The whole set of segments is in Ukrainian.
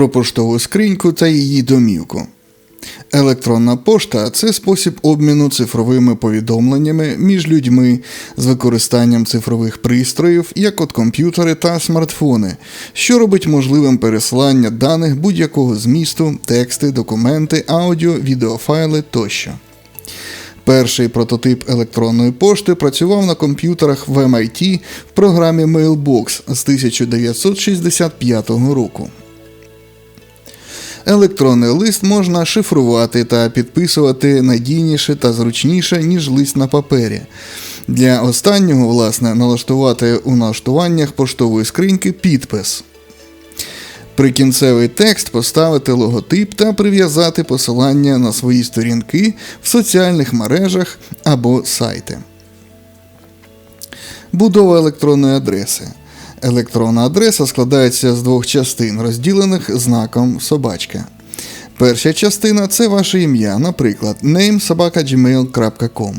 про поштову скриньку та її домівку. Електронна пошта це спосіб обміну цифровими повідомленнями між людьми з використанням цифрових пристроїв, як от комп'ютери та смартфони, що робить можливим пересилання даних будь-якого змісту, тексти, документи, аудіо, відеофайли тощо. Перший прототип електронної пошти працював на комп'ютерах в MIT в програмі Mailbox з 1965 року. Електронний лист можна шифрувати та підписувати надійніше та зручніше, ніж лист на папері. Для останнього, власне, налаштувати у налаштуваннях поштової скриньки підпис. Прикінцевий текст поставити логотип та прив'язати посилання на свої сторінки в соціальних мережах або сайти. Будова електронної адреси. Електронна адреса складається з двох частин, розділених знаком собачка. Перша частина це ваше ім'я, наприклад, name.gmail.com.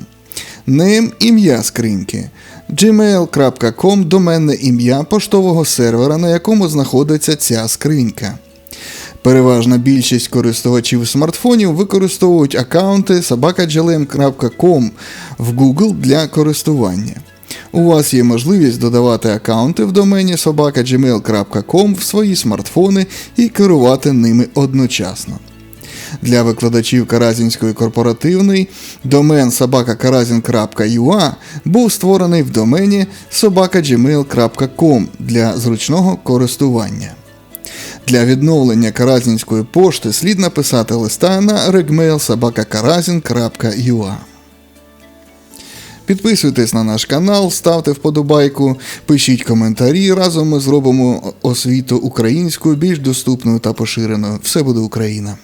Name – ім'я скриньки. gmail.com – доменне ім'я поштового сервера, на якому знаходиться ця скринька. Переважна більшість користувачів смартфонів використовують аккаунти sobakaglm.com в Google для користування. У вас є можливість додавати аккаунти в домені sobakagmail.com в свої смартфони і керувати ними одночасно. Для викладачів Каразінської корпоративної домен sobakakarazin.ua був створений в домені sobakagmail.com для зручного користування. Для відновлення каразінської пошти слід написати листа на regmail.sobakakarazin.ua Підписуйтесь на наш канал, ставте вподобайку, пишіть коментарі. Разом ми зробимо освіту українською більш доступною та поширеною. Все буде Україна!